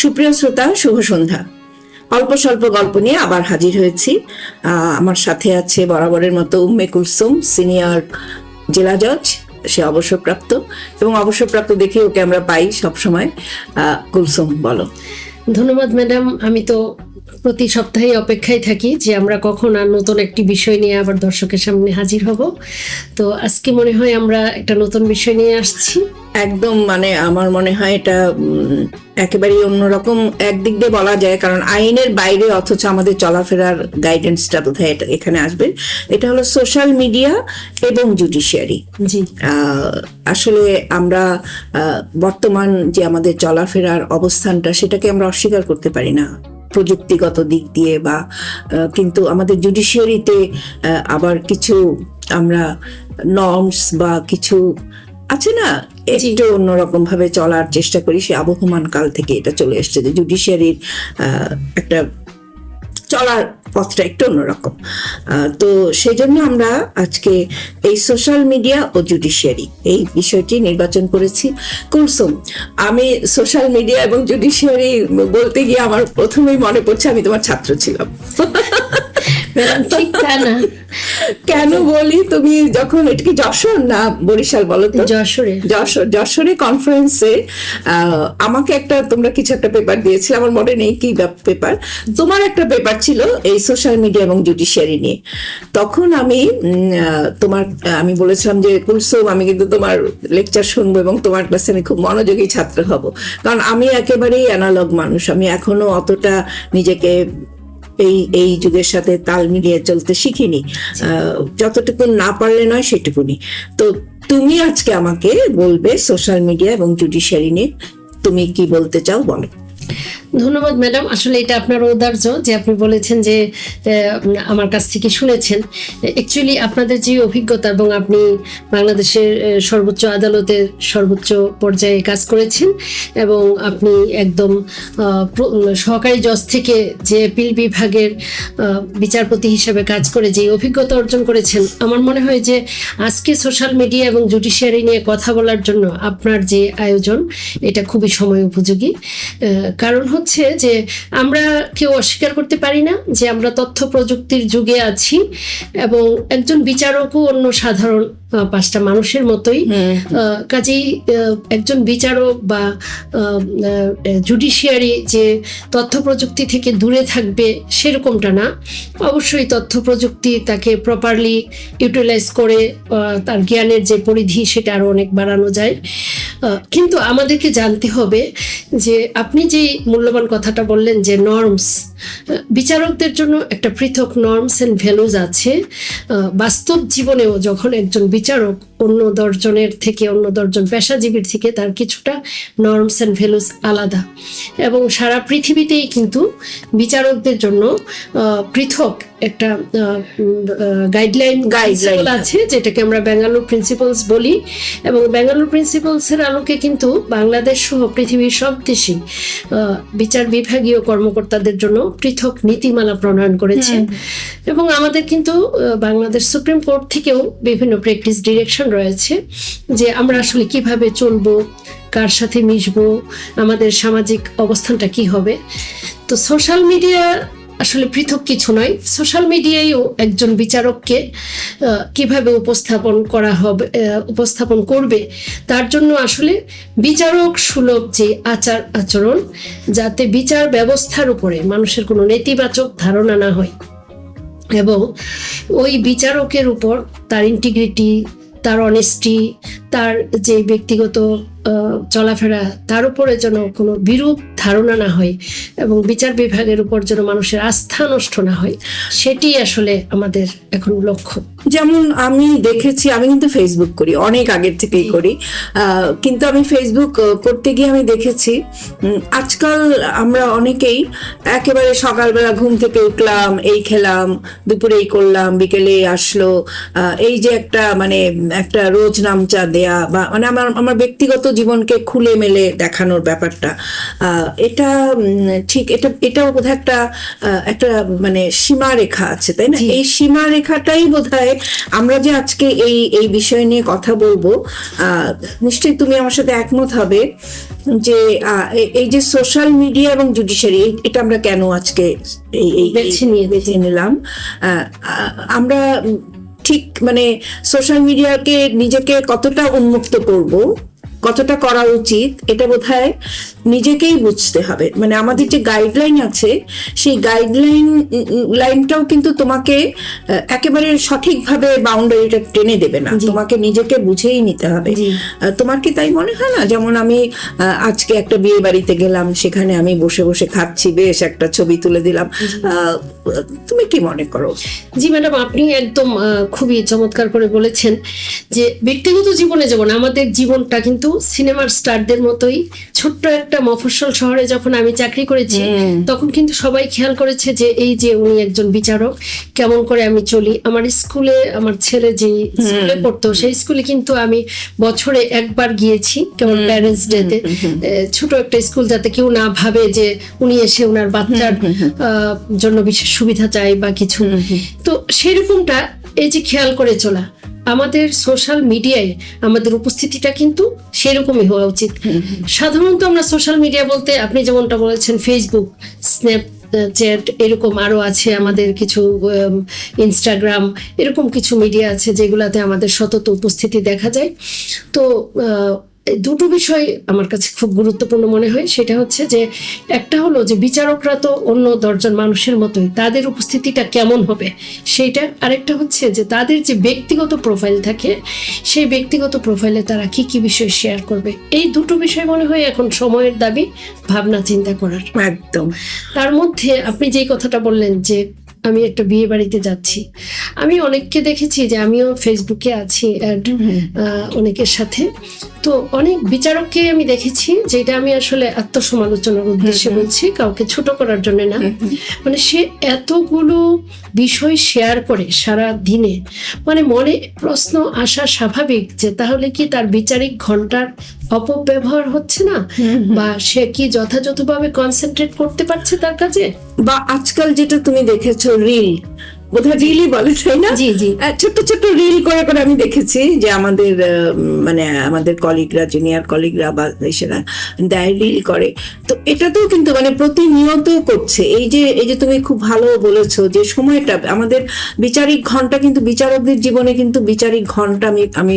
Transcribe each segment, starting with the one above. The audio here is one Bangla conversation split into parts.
সুপ্রিয় শ্রোতা, শুভ সন্ধ্যা। অল্প স্বল্প গল্প নিয়ে আবার হাজির হয়েছি। আমার সাথে আছে বরাবরের মতো উম্মে কুলসুম, সিনিয়র জেলা জজ, সে অবসরপ্রাপ্ত। এবং অবসরপ্রাপ্ত দেখে ওকে আমরা পাই সবসময়। কুলসুম, বলো। ধন্যবাদ ম্যাডাম, আমি তো প্রতি সপ্তাহে অপেক্ষায় থাকি যে আমরা কখন আর নতুন একটি বিষয় নিয়ে আবার দর্শকের সামনে হাজির হব। তো আজকে মনে হয় আমরা একটা নতুন বিষয় নিয়ে আসছি। একদম মানে আমার মনে হয় এটা একেবারেই অন্যরকম একদিক দিয়ে বলা যায় কারণ আইনের বাইরে অথচ আমাদের চলাফেরার গাইডেন্সটা বোধহয় এটা এখানে আসবে। এটা হলো সোশ্যাল মিডিয়া এবং জুডিশিয়ারি জি। আসলে আমরা আহ, বর্তমান যে আমাদের চলাফেরার অবস্থানটা সেটাকে আমরা অস্বীকার করতে পারি না। প্রযুক্তিগত দিক দিয়ে বা কিন্তু আমাদের জুডিশিয়ারিতে আবার কিছু আমরা নর্মস বা কিছু আছে না একটু অন্যরকম ভাবে চলার চেষ্টা করি সে আবহমান কাল থেকে এটা চলে এসছে যে জুডিশিয়ারির একটা চলার পথটা একটু অন্যরকম। তো সেই জন্য আমরা আজকে এই সোশ্যাল মিডিয়া ও জুডিশিয়ারি এই বিষয়টি নির্বাচন করেছি। কুলসুম, আমি সোশ্যাল মিডিয়া এবং জুডিশিয়ারি বলতে গিয়ে আমার প্রথমেই মনে পড়ছে আমি তোমার ছাত্র ছিলাম। ঠিক তা না কেন বলি? তুমি যখন এটা কি যশোর না বরিশাল বলো তো? যশোরে। যশোর যশোরে কনফারেন্সে আমাকে একটা তোমরা কিছু একটা পেপার দিয়েছিলে আমার মনে নেই কি পেপার তোমার একটা পেপার ছিল এই সোশ্যাল মিডিয়া এবং জুডিশিয়ারি নিয়ে। তখন আমি তোমার আমি বলেছিলাম যে কুলসুম আমি কিন্তু তোমার লেকচার শুনব এবং তোমার ক্লাসে আমি খুব মনোযোগী ছাত্র হব। কারণ আমি একেবারেই অ্যানালগ মানুষ আমি এখনও অতটা নিজেকে এই এই যুগের সাথে তাল মিলিয়ে চলতে শিখিনি। আহ, যতটুকু না পারলে নয় সেটুকুনি। তো তুমি আজকে আমাকে বলবে সোশ্যাল মিডিয়া এবং জুডিশিয়ারি নিয়ে তুমি কি বলতে চাও বলো। ধন্যবাদ, ম্যাডাম। আসলে এটা আপনার ঔদার্য যে আপনি বলেছেন যে আমার কাছ থেকে শুনেছেন। অ্যাকচুয়ালি আপনাদের যে অভিজ্ঞতা এবং আপনি বাংলাদেশের সর্বোচ্চ আদালতের সর্বোচ্চ পর্যায়ে কাজ করেছেন এবং আপনি একদম সহকারী জজ থেকে যে পিল বিভাগের বিচারপতি হিসেবে কাজ করে যে অভিজ্ঞতা অর্জন করেছেন, আমার মনে হয় যে আজকে সোশ্যাল মিডিয়া এবং জুডিশিয়ারি নিয়ে কথা বলার জন্য আপনার যে আয়োজন, এটা খুবই সময় উপযোগী। কারণ হচ্ছে যে আমরা কেউ অস্বীকার করতে পারি না যে আমরা তথ্য প্রযুক্তির যুগে আছি এবং একজন বিচারকও অন্য সাধারণ পাঁচটা মানুষের মতোই। আহ, কাজেই একজন বিচারক বা জুডিশিয়ারি যে তথ্য প্রযুক্তি থেকে দূরে থাকবে সেরকমটা না। অবশ্যই তথ্য প্রযুক্তি তাকে প্রপারলি ইউটিলাইজ করে তার জ্ঞানের যে পরিধি সেটা আরও অনেক বাড়ানো যায়। কিন্তু আমাদেরকে জানতে হবে যে আপনি যে মূল্যবান কথাটা বললেন যে নর্মস বিচারকদের জন্য একটা পৃথক নর্মস অ্যান্ড ভ্যালুজ আছে। বাস্তব জীবনেও যখন একজন বিচারক অন্য দশজনের থেকে অন্য দশজন পেশাজীবীর থেকে তার কিছুটা নর্মস অ্যান্ড ভ্যালুজ আলাদা। এবং সারা পৃথিবীতেই কিন্তু বিচারকদের জন্য পৃথক একটা গাইডলাইন Guideline আছে যেটাকে আমরা ব্যাঙ্গালোর প্রিন্সিপালস বলি। এবং ব্যাঙ্গালোর প্রিন্সিপালসের আলোকে কিন্তু বাংলাদেশ সহ পৃথিবীর সব দেশেই আহ, বিচার বিভাগীয় কর্মকর্তাদের জন্য পৃথক নীতিমালা প্রণয়ন করেছে। এবং আমাদের কিন্তু বাংলাদেশ সুপ্রিম কোর্ট থেকেও বিভিন্ন প্র্যাকটিস ডিরেকশন রয়েছে যে আমরা আসলে কীভাবে চলবো কার সাথে মিশবো আমাদের সামাজিক অবস্থানটা কি হবে। তো সোশ্যাল মিডিয়া আসলে পৃথক কিছু নয়। সোশ্যাল মিডিয়ায়ও একজন বিচারককে কীভাবে উপস্থাপন করা হবে উপস্থাপন করবে, তার জন্য আসলে বিচারক সুলভ যে আচার আচরণ, যাতে বিচার ব্যবস্থার উপরে মানুষের কোনো নেতিবাচক ধারণা না হয়। এবং ওই বিচারকের উপর তার ইন্টিগ্রিটি তার অনেস্টি তার যে ব্যক্তিগত চলাফেরা, তার উপরে যেন কোনো বিরূপ ধারণা না হয় এবং বিচার বিভাগের উপর যেন মানুষের আস্থা নষ্ট না হয় সেটি আসলে আমাদের এখন লক্ষ্য। যেমন আমি দেখেছি আমি কিন্তু ফেসবুক করি অনেক আগের থেকেই করি। কিন্তু আমি ফেসবুক করতে গিয়ে আমি দেখেছি আজকাল আমরা অনেকেই একেবারে সকালবেলা ঘুম থেকে উঠলাম এই খেলাম দুপুরে এই করলাম বিকেলে আসলো এই যে একটা মানে একটা রোজ নামচা দেয়া বা মানে আমার আমার ব্যক্তিগত জীবনকে খুলে মেলে দেখানোর ব্যাপারটা এটা ঠিক এটা এটাও বোধহয় একটা একটা মানে সীমারেখা আছে তাই না? এই সীমারেখাটাই বোধহয় আমরা যে আজকে এই এই বিষয় নিয়ে কথা বলব আহ, নিশ্চয়ই তুমি আমার সাথে একমত হবে যে আহ, এই যে সোশ্যাল মিডিয়া এবং জুডিশিয়ারি এটা আমরা কেন আজকে এই বেছে নিয়েছি। বেছে নিলাম? আমরা ঠিক মানে সোশ্যাল মিডিয়াকে নিজেকে কতটা উন্মুক্ত করব কতটা করা উচিত এটা বোধহয় নিজেকেই বুঝতে হবে। মানে আমাদের যে গাইডলাইন আছে সেই গাইডলাইন লাইনটাও কিন্তু তোমাকে একেবারে সঠিকভাবে বাউন্ডারিটা টেনে দেবে না। তোমাকে নিজেকে বুঝেই নিতে হবে। তোমার কি তাই মনে হয় না? যেমন আমি আজকে একটা বিয়ে বাড়িতে গেলাম সেখানে আমি বসে বসে খাচ্ছি বেশ একটা ছবি তুলে দিলাম। তুমি কি মনে করো? জি ম্যাডাম আপনি একদম খুবই চমৎকার করে বলেছেন যে ব্যক্তিগত জীবনে যেমন আমাদের জীবনটা কিন্তু সিনেমার স্টারদের মতোই ছোট্ট একটা মফস্বল শহরে যখন আমি চাকরি করেছি তখন কিন্তু সবাই খেয়াল করেছে যে এই যে উনি একজন বিচারক কেমন করে আমি চলি। আমার স্কুলে আমার ছেলে যে স্কুলে পড়তো সেই স্কুলে কিন্তু আমি বছরে একবার গিয়েছি কেমন প্যারেন্টস ডেতে ছোট একটা স্কুল যাতে কেউ না ভাবে যে উনি এসে ওনার বাচ্চার আহ, জন্য বিশেষ সুবিধা চাই বা কিছু। তো সেরকমটা এই যে খেয়াল করে চলা। আমাদের সোশ্যাল মিডিয়ায় আমাদের উপস্থিতিটা কিন্তু সেরকমই হওয়া উচিত। সাধারণত আমরা সোশ্যাল মিডিয়া বলতে আপনি যেমনটা বলেছেন ফেসবুক স্ন্যাপ চ্যাট এরকম আরও আছে আমাদের কিছু ইনস্টাগ্রাম এরকম কিছু মিডিয়া আছে যেগুলাতে আমাদের সতত উপস্থিতি দেখা যায়। তো দুটো বিষয় আমার কাছে খুব গুরুত্বপূর্ণ মনে হয়। সেটা হচ্ছে যে একটা হলো যে বিচারকরা তো অন্য দশজন মানুষের মতোই তাদের উপস্থিতিটা কেমন হবে? সেইটা। আরেকটা হচ্ছে যে তাদের যে ব্যক্তিগত প্রোফাইল থাকে সেই ব্যক্তিগত প্রোফাইলে তারা কি কি বিষয় শেয়ার করবে? এই দুটো বিষয় মনে হয় এখন সময়ের দাবি ভাবনা চিন্তা করার। একদম। তার মধ্যে আপনি যেই কথাটা বললেন যে আমি একটা বিয়ে বাড়িতে যাচ্ছি। আমি অনেককে দেখেছি যে আমিও ফেসবুকে আছি অনেকের সাথে। তো অনেক বিচারককে আমি দেখেছি যেটা আমি আসলে আত্মসমালোচনার উদ্দেশ্যে বলছি কাউকে ছোট করার জন্য না। মানে সে এতগুলো বিষয় শেয়ার করে সারা দিনে। মানে মনে প্রশ্ন আসা স্বাভাবিক যে তাহলে কি তার বিচারিক ঘণ্টার অপব্যবহার হচ্ছে না? বা সে কি যথাযথভাবে কনসেন্ট্রেট করতে পারছে তার কাজে বা আজকাল যেটা তুমি দেখেছ রিল বোধহয় রিলই বলে তাই না? জি, জি। ছোট্ট ছোট্ট রিল করে করে আমি দেখেছি যে আমাদের মানে আমাদের কলিগরা জুনিয়র কলিগরা বা এসেরা দেয় রিল করে। তো এটাতেও কিন্তু মানে প্রতিনিয়ত করছে। এই যে এই যে তুমি খুব ভালো বলেছ যে সময়টা আমাদের বিচারিক ঘণ্টা কিন্তু বিচারকদের জীবনে কিন্তু বিচারিক ঘণ্টা আমি আমি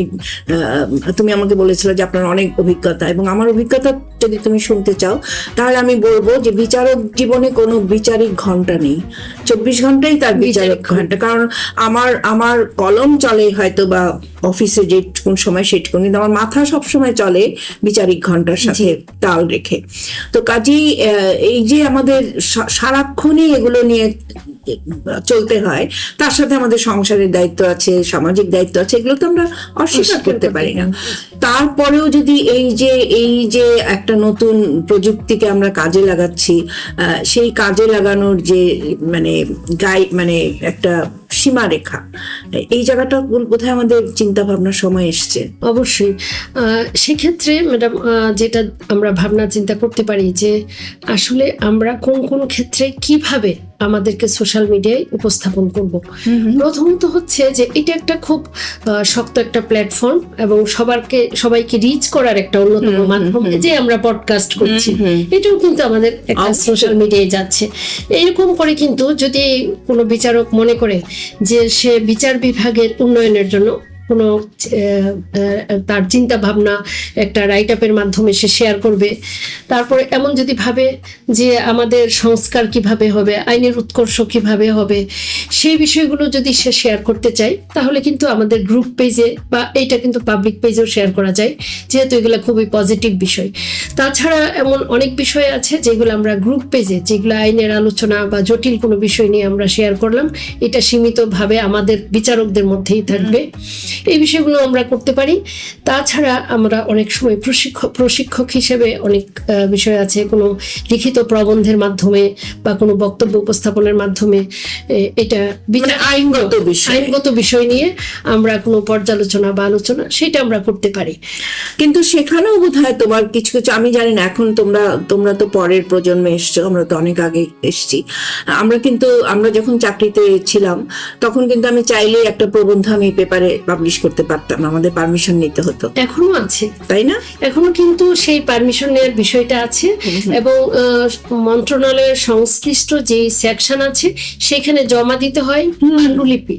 তুমি আমাকে বলেছিলে যে আপনার অনেক অভিজ্ঞতা এবং আমার অভিজ্ঞতা যদি তুমি শুনতে চাও তাহলে আমি বলব যে বিচারক জীবনে কোনো বিচারিক ঘণ্টা নেই। চব্বিশ ঘন্টাই তার বিচারক ঘণ্টা। কারণ আমার আমার কলম চলে হয়তো বা অফিসে যেটুকুন কোন সময় সেটুকু কিন্তু আমার মাথা সব সময় চলে বিচারিক ঘণ্টার সাথে তাল রেখে। তো কাজেই আহ, এই যে আমাদের সারাক্ষণই এগুলো নিয়ে চলতে হয়। তার সাথে আমাদের সংসারের দায়িত্ব আছে সামাজিক দায়িত্ব আছে এগুলো তো আমরা অস্বীকার করতে পারি না। তারপরেও যদি এই যে এই যে একটা নতুন প্রযুক্তিকে আমরা কাজে লাগাচ্ছি সেই কাজে লাগানোর যে মানে গাই মানে একটা সীমারেখা এই জায়গাটা বোধহয় আমাদের চিন্তা ভাবনার সময় এসছে। অবশ্যই। আহ, সেক্ষেত্রে ম্যাডাম আহ, যেটা আমরা ভাবনা চিন্তা করতে পারি যে আসলে আমরা কোন কোন ক্ষেত্রে কীভাবে আমাদেরকে সোশ্যাল মিডিয়ায় উপস্থাপন করব। প্রথমত হচ্ছে যে এটা একটা খুব শক্ত একটা প্ল্যাটফর্ম এবং সবারকে সবাইকে রিচ করার একটা অন্যতম মাধ্যম যে আমরা পডকাস্ট করছি। এটাও কিন্তু আমাদের একটা সোশ্যাল মিডিয়ায় যাচ্ছে। এইরকম করে কিন্তু যদি কোনো বিচারক মনে করে যে সে বিচার বিভাগের উন্নয়নের জন্য কোনো তার চিন্তা ভাবনা একটা রাইট আপের মাধ্যমে সে শেয়ার করবে। তারপরে এমন যদি ভাবে যে আমাদের সংস্কার কীভাবে হবে, আইনের উৎকর্ষ কীভাবে হবে, সেই বিষয়গুলো যদি সে শেয়ার করতে চায়, তাহলে কিন্তু আমাদের গ্রুপ পেজে বা এইটা কিন্তু পাবলিক পেজেও শেয়ার করা যায়, যেহেতু এগুলো খুবই পজিটিভ বিষয়। তাছাড়া এমন অনেক বিষয় আছে যেগুলো আমরা গ্রুপ পেজে যেগুলো আইনের আলোচনা বা জটিল কোনো বিষয় নিয়ে আমরা শেয়ার করলাম, এটা সীমিতভাবে আমাদের বিচারকদের মধ্যেই থাকবে। এই বিষয়গুলো আমরা করতে পারি। তাছাড়া আমরা অনেক সময় প্রশিক্ষক প্রশিক্ষক হিসেবে অনেক বিষয় আছে কোনো লিখিত প্রবন্ধের মাধ্যমে বা কোনো বক্তব্য উপস্থাপনের মাধ্যমে এটা মানে আইনগত বিষয়। আইনগত বিষয় নিয়ে আমরা কোনো পর্যালোচনা বা আলোচনা সেটা আমরা করতে পারি। কিন্তু সেখানেও বোধ হয় তোমার কিছু কিছু আমি জানি না এখন তোমরা তোমরা তো পরের প্রজন্মে এসছো আমরা তো অনেক আগে এসছি। আমরা কিন্তু আমরা যখন চাকরিতে ছিলাম তখন কিন্তু আমি চাইলেই একটা প্রবন্ধ আমি পেপারে পাবলিশ করতে পারতাম আমাদের পারমিশন নিতে হতো। এখনও আছে। তাই না? এখনও কিন্তু সেই পারমিশন নেওয়ার বিষয়টা আছে এবং মন্ত্রণালয়ের সংশ্লিষ্ট যে সেকশন আছে সেখানে জমা দিতে হয় পাণ্ডুলিপি।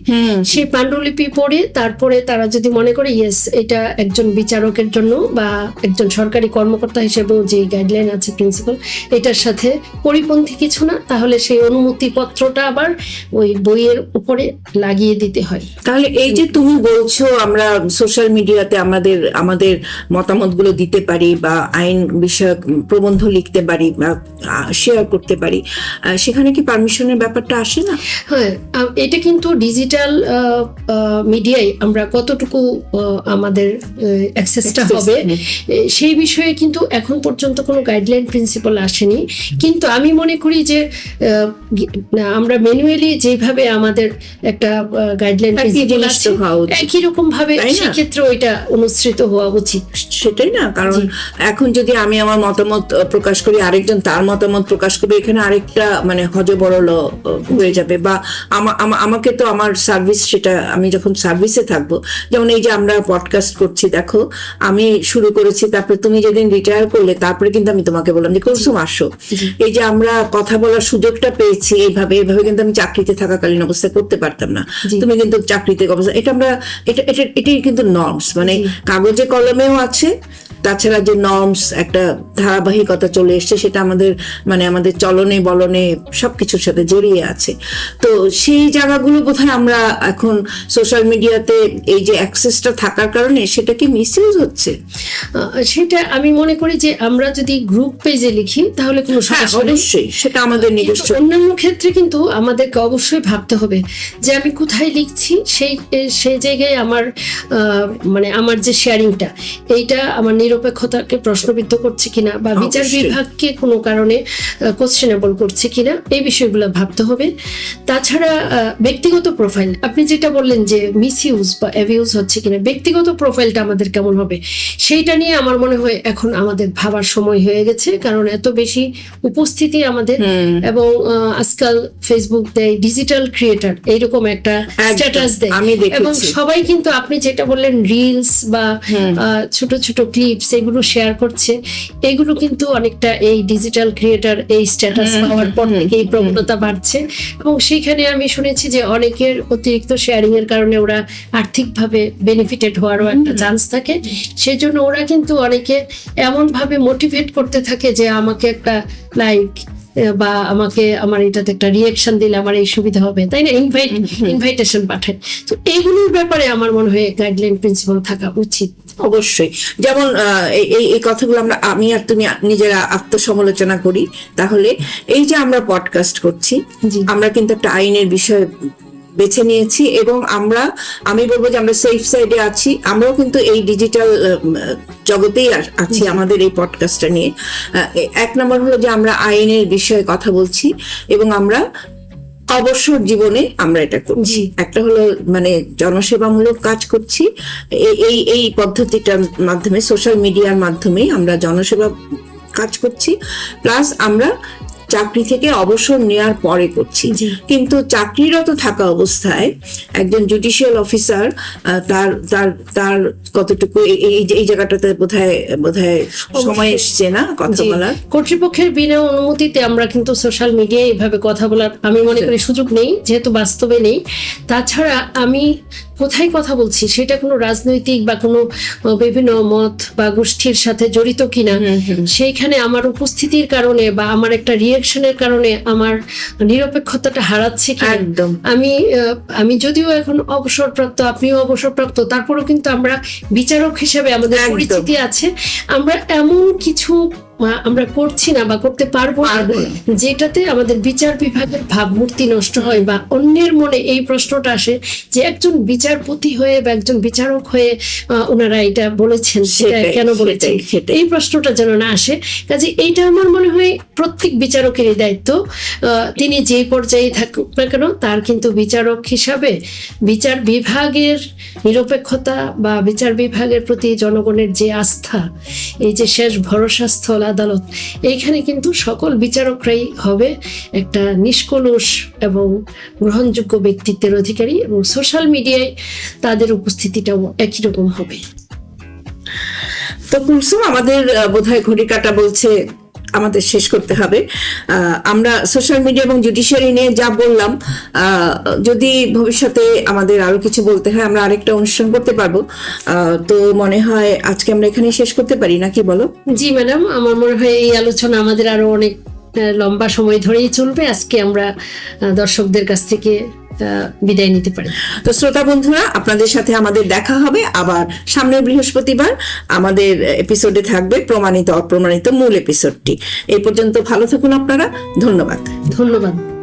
সেই পাণ্ডুলিপি পড়ে তারপরে তারা যদি মনে করে ইয়েস এটা একজন বিচারকের জন্য বা একজন সরকারি কর্মকর্তা হিসেবেও যে গাইডলাইন আছে প্রিন্সিপাল এটার সাথে পরিপন্থী কিছু না তাহলে সেই অনুমতি পত্রটা আবার ওই বইয়ের উপরে লাগিয়ে দিতে হয়। তাহলে এই যে তুমি বলছো আমরা সোশ্যাল মিডিয়াতে আমাদের আমাদের মতামতগুলো দিতে পারি বা আইন বিষয়ক প্রবন্ধ লিখতে পারি বা শেয়ার করতে পারি। সেখানে কি পারমিশনের ব্যাপারটা আসে না? হ্যাঁ এটা কিন্তু ডিজিটাল মিডিয়ায় আমরা কতটুকু আমাদের অ্যাক্সেসটা হবে সেই বিষয়ে কিন্তু এখন পর্যন্ত কোনো গাইডলাইন প্রিন্সিপাল আসেনি। কিন্তু আমি মনে করি যে আমরা ম্যানুয়ালি যেভাবে আমাদের একটা গাইডলাইন একই প্রিন্সিপাল আছে রকম ভাবে তাই না? সেক্ষেত্রে ওইটা অনুসৃত হওয়া উচিত। সেটাই না কারণ এখন যদি আমি আমার মতামত প্রকাশ করি আরেকজন তার মতামত প্রকাশ করবে এখানে আরেকটা মানে হজবরল হয়ে যাবে। বা আমা- আমা- আমাকে তো আমার সার্ভিস সেটা আমি যখন সার্ভিসে থাকব যেমন এই যে আমরা পডকাস্ট করছি দেখো আমি শুরু করেছি তারপরে তুমি যেদিন রিটায়ার করলে তারপরে কিন্তু আমি তোমাকে বললাম যে কুলসুম আসো? এই যে আমরা কথা বলার সুযোগটা পেয়েছি এইভাবে এইভাবে কিন্তু আমি চাকরিতে থাকাকালীন অবস্থায় করতে পারতাম না। তুমি কিন্তু চাকরিতে অবস্থা এটা আমরা এটা এটা এটাই কিন্তু নর্মস মানে কাগজে কলমেও আছে তাছাড়া যে নর্মস একটা ধারাবাহিকতা চলে এসছে সেটা আমাদের মানে আমাদের চলনে বলনে সবকিছুর সাথে জড়িয়ে আছে। তো সেই জায়গাগুলো বোধহয় আমরা এখন সোশ্যাল মিডিয়াতে এই যে অ্যাক্সেসটা থাকার কারণে সেটা কি মিসইউজ হচ্ছে? সেটা আমি মনে করি যে আমরা যদি গ্রুপ পেজে লিখি তাহলে কোনো হ্যাঁ সমস্যা অবশ্যই সেটা আমাদের নিজস্ব। অন্যান্য ক্ষেত্রে কিন্তু আমাদেরকে অবশ্যই ভাবতে হবে যে আমি কোথায় লিখছি সেই সেই জায়গায় আমার আহ, মানে আমার যে শেয়ারিংটা এইটা আমার নিরপেক্ষতাকে প্রশ্নবিদ্ধ করছে কিনা বা বিচার বিভাগকে কোনো কারণে কোশ্চেনেবল করছে কিনা এই বিষয়গুলো ভাবতে হবে। তাছাড়া ব্যক্তিগত প্রোফাইল আপনি যেটা বললেন যে মিসইউজ বা অ্যাবিউজ হচ্ছে কিনা ব্যক্তিগত প্রোফাইলটা আমাদের কেমন হবে সেইটা নিয়ে আমার মনে হয় এখন আমাদের ভাবার সময় হয়ে গেছে কারণ এত বেশি উপস্থিতি আমাদের এবং আজকাল ফেসবুক দেয় ডিজিটাল ক্রিয়েটার এইরকম একটা স্ট্যাটাস দেয়। এবং সবাই কিন্তু আপনি যেটা বললেন রিলস বা ছোট ছোট ক্লিপস এগুলো শেয়ার করছে এগুলো কিন্তু অনেকটা এই ডিজিটাল ক্রিয়েটার এই স্ট্যাটাস পাওয়ার পর থেকে এই প্রবণতা বাড়ছে। এবং সেইখানে আমি শুনেছি যে অনেকের অতিরিক্ত শেয়ারিং এর কারণে ওরা আর্থিকভাবে বেনিফিটেড হওয়ারও একটা চান্স থাকে। সেই জন্য ওরা কিন্তু অনেকে এমন ভাবে মোটিভেট করতে থাকে যে আমাকে একটা লাইক বা আমাকে আমার এটাতে একটা রিয়াকশন দিলে আমার এই সুবিধা হবে তাই না? ইনভাইট ইনভাইটেশন পাঠায়। তো এইগুলোর ব্যাপারে আমার মনে হয় গাইডলাইন প্রিন্সিপাল থাকা উচিত। অবশ্যই। যেমন এই- এই কথাগুলো আমরা আমি আর তুমি নিজেরা আত্মসমালোচনা করি তাহলে এই যে আমরা পডকাস্ট করছি আমরা কিন্তু একটা আইনের বিষয়ে বেছে নিয়েছি এবং আমরা আমি বলব যে আমরা সেফ সাইডে আছি আমরাও কিন্তু এই ডিজিটাল জগতেই আছি আমাদের এই পডকাস্টটা নিয়ে। এক নম্বর হলো যে আমরা আইনের বিষয়ে কথা বলছি এবং আমরা অবসর জীবনে আমরা এটা করছি। একটা হলো মানে জনসেবামূলক কাজ করছি। এই- এই এই পদ্ধতিটার মাধ্যমে সোশ্যাল মিডিয়ার মাধ্যমে আমরা জনসেবা কাজ করছি। প্লাস আমরা চাকরি থেকে অবসর নেওয়ার পরে করছি। কিন্তু চাকরিরত থাকা অবস্থায় একজন জুডিশিয়াল অফিসার তার তার তার কতটুকু এই- এই জায়গাটাতে বোধহয় বোধহয় সময় এসছে না কথা। বলার? কর্তৃপক্ষের বিনা অনুমতিতে আমরা কিন্তু সোশ্যাল মিডিয়ায় এভাবে কথা বলার আমি মনে করি সুযোগ নেই যেহেতু বাস্তবে নেই। তাছাড়া আমি কোথায় কথা বলছি সেটা কোনো রাজনৈতিক বা কোনো বিভিন্ন মত বা গোষ্ঠীর সাথে জড়িত কিনা সেইখানে আমার উপস্থিতির কারণে বা আমার একটা রিয়াকশনের কারণে আমার নিরপেক্ষতাটা হারাচ্ছে কি একদম আমি আহ, আমি যদিও এখন অবসরপ্রাপ্ত আপনিও অবসরপ্রাপ্ত তারপরেও কিন্তু আমরা বিচারক হিসেবে আমাদের। পরিচিতি আছে আমরা এমন কিছু আমরা করছি না বা করতে পারব না। যেটাতে আমাদের বিচার বিভাগের ভাবমূর্তি নষ্ট হয় বা অন্যের মনে এই প্রশ্নটা আসে যে একজন বিচারপতি হয়ে বা একজন বিচারক হয়ে ওনারা এটা বলেছেন সেটা কেন বলেছেন। এই প্রশ্নটা যেন না আসে। কাজে এইটা আমার মনে হয় প্রত্যেক বিচারকেরই দায়িত্ব। আহ, তিনি যে পর্যায়ে থাকুক না কেন তার কিন্তু বিচারক হিসাবে বিচার বিভাগের নিরপেক্ষতা বা বিচার বিভাগের প্রতি জনগণের যে আস্থা এই যে শেষ ভরসাস্থল আদালত। এইখানে কিন্তু সকল বিচারকরাই হবে একটা নিষ্কলুষ এবং গ্রহণযোগ্য ব্যক্তিত্বের অধিকারী এবং সোশ্যাল মিডিয়ায় তাদের উপস্থিতিটাও একই রকম হবে। তো কুলসুম, আমাদের বোধহয় ঘড়ি কাটা বলছে আমাদের শেষ করতে হবে। আমরা সোশ্যাল মিডিয়া এবং জুডিশিয়ারি নিয়ে যা বললাম যদি ভবিষ্যতে আমাদের আরও কিছু বলতে হয়, আমরা আরেকটা অনুষ্ঠান করতে পারব। তো মনে হয় আজকে আমরা এখানে শেষ করতে পারি, নাকি বলো? জি ম্যাডাম আমার মনে হয় এই আলোচনা আমাদের আরও অনেক লম্বা সময় ধরেই চলবে। আজকে আমরা দর্শকদের কাছ থেকে বিদায় নিতে পারি। তো শ্রোতা বন্ধুরা আপনাদের সাথে আমাদের দেখা হবে আবার সামনের বৃহস্পতিবার। আমাদের এপিসোডে থাকবে প্রমাণিত অপ্রমাণিত মূল এপিসোডটি এই পর্যন্ত ভালো থাকুন আপনারা। ধন্যবাদ। ধন্যবাদ।